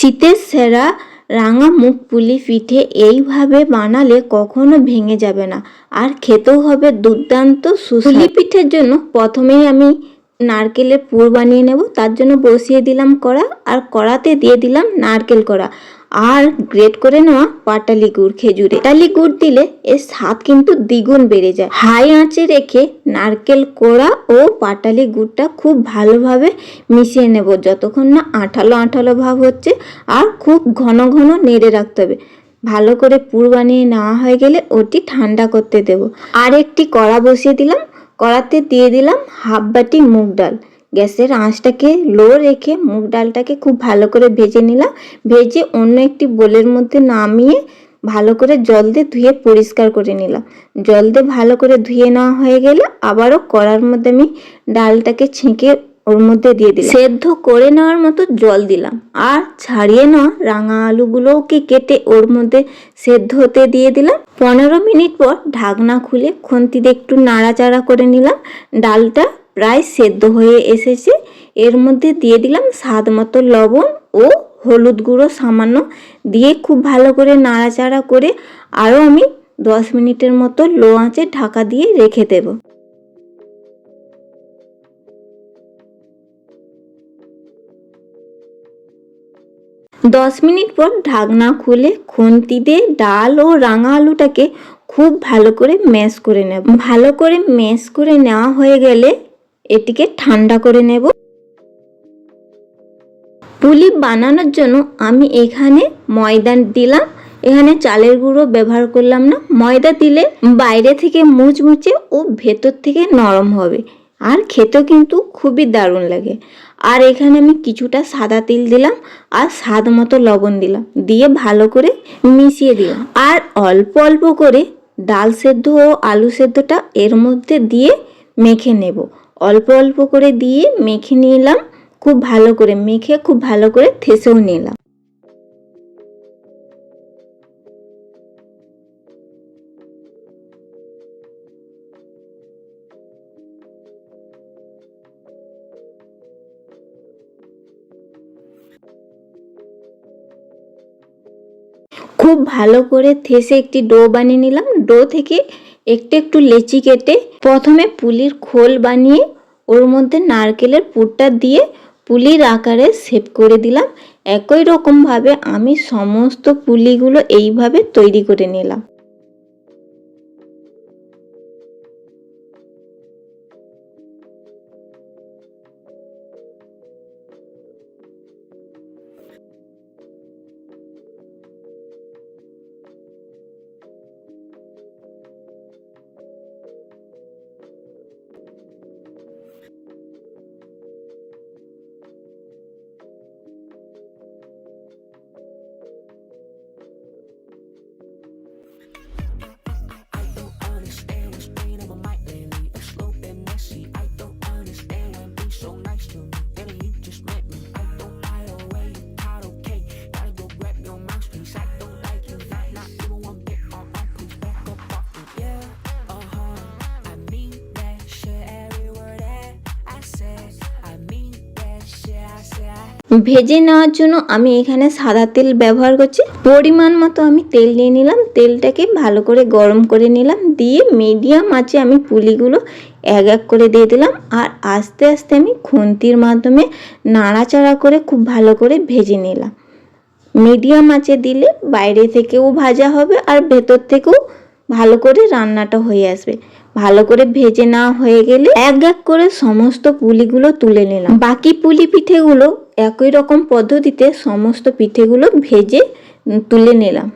শীতের সেরা রাঙা পুলি পিঠে এইভাবে বানালে কখনো ভেঙে যাবে না। আর খেতেও হবে দুর্দান্ত সুপুলি পিঠের জন্য প্রথমেই আমি নারকেলের পুর বানিয়ে নেব। তার জন্য বসিয়ে দিলাম কড়া আর কড়াতে দিয়ে দিলাম নারকেল কড়া। আর গ্রেট করে নেওয়া পাটালি গুড় খেজুরে। পাটালি গুড় দিলে এর স্বাদ কিন্তু দ্বিগুণ বেড়ে যায়। হাই আঁচে রেখে নারকেল কোড়া ও পাটালি গুড়টা খুব ভালোভাবে মিশিয়ে নেব। যতক্ষণ না আঠালো আঠালো ভাব হচ্ছে আর খুব ঘন ঘন নেড়ে রাখতে হবে। ভালো করে পুর বানিয়ে নেওয়া হয়ে গেলে ওটি ঠান্ডা করতে দেব। আর একটি কড়া বসিয়ে দিলাম। কড়াতে দিয়ে দিলাম হাফ বাটি মুগ ডাল। গ্যাসের আঁচটাকে লো রেখে মুগ ডালটাকে খুব ভালো করে ভেজে নিলাম। ভেজে অন্য একটি বোলের মধ্যে নামিয়ে ভালো করে জল দিয়ে ধুয়ে পরিষ্কার করে নিলাম। জল দিয়ে ভালো করে ধুয়ে নেওয়া হয়ে গেলে আবারও কড়ার মধ্যে আমি ডালটাকে ছেঁকে ওর মধ্যে দিয়ে দিলাম। সেদ্ধ করে নেওয়ার মতো জল দিলাম। আর ছাড়িয়ে নেওয়া রাঙা আলুগুলোকে কেটে ওর মধ্যে সেদ্ধ হতে দিয়ে দিলাম। পনেরো মিনিট পর ঢাকনা খুলে খুন্তি দিয়ে একটু নাড়াচাড়া করে নিলাম। ডালটা প্রায় সেদ্ধ হয়ে এসেছে। এর মধ্যে দিয়ে দিলাম স্বাদ মতো লবণ ও হলুদ গুঁড়ো সামান্য দিয়ে খুব ভালো করে নাড়াচাড়া করে আরও আমি দশ মিনিটের মতো লো আঁচে ঢাকা দিয়ে রেখে দেবো। দশ মিনিট পর ঢাকনা খুলে খুন্তি দিয়ে ডাল ও রাঙা আলুটাকে খুব ভালো করে ম্যাশ করে নেব। ভালো করে ম্যাশ করে নেওয়া হয়ে গেলে এটিকে ঠান্ডা করে নেব। পুলি বানানোর জন্য আমি এখানে ময়দা দিলাম। এখানে চালের গুঁড়ো ব্যবহার করলাম না। ময়দা দিলে বাইরে থেকে মুচমুচে ও ভেতর থেকে নরম হবে। আর খেতেও কিন্তু খুবই দারুণ লাগে। আর এখানে আমি কিছুটা সাদা তিল দিলাম আর স্বাদ মতো লবণ দিলাম। দিয়ে ভালো করে মিশিয়ে দিলাম। আর অল্প অল্প করে ডাল সেদ্ধ ও আলু সেদ্ধটা এর মধ্যে দিয়ে মেখে নেব। অল্প অল্প করে দিয়ে মেখে নিলাম, খুব ভালো করে মেখে, খুব ভালো করে থেসেও নিলাম। খুব ভালো করে থেসে একটি ডো বানিয়ে নিলাম। ডো থেকে একটু একটু লেচি কেটে প্রথমে পুলির খোল বানিয়ে ওর মধ্যে নারকেলের পুরটা দিয়ে পুলির আকারে সেপ করে দিলাম। একই রকমভাবে আমি সমস্ত পুলিগুলো এইভাবে তৈরি করে নিলাম। ভেজে নেওয়ার জন্য আমি এখানে সাদা তেল ব্যবহার করছি। পরিমাণ মতো আমি তেল নিয়ে নিলাম। তেলটাকে ভালো করে গরম করে নিলাম। দিয়ে মিডিয়াম আঁচে আমি পুলিগুলো এক এক করে দিয়ে দিলাম। আর আস্তে আস্তে আমি খুন্তির মাধ্যমে নাড়াচাড়া করে খুব ভালো করে ভেজে নিলাম। মিডিয়াম আঁচে দিলে বাইরে থেকেও ভাজা হবে আর ভেতর থেকেও ভালো করে রান্নাটা হয়ে আসবে। ভালো করে ভেজে নেওয়া হয়ে গেলে এক এক করে সমস্ত পুলিগুলো তুলে নিলাম। বাকি পুলি পিঠেগুলো একই রকম পদ্ধতিতে সমস্ত পিঠেগুলো ভেজে তুলে নিলাম।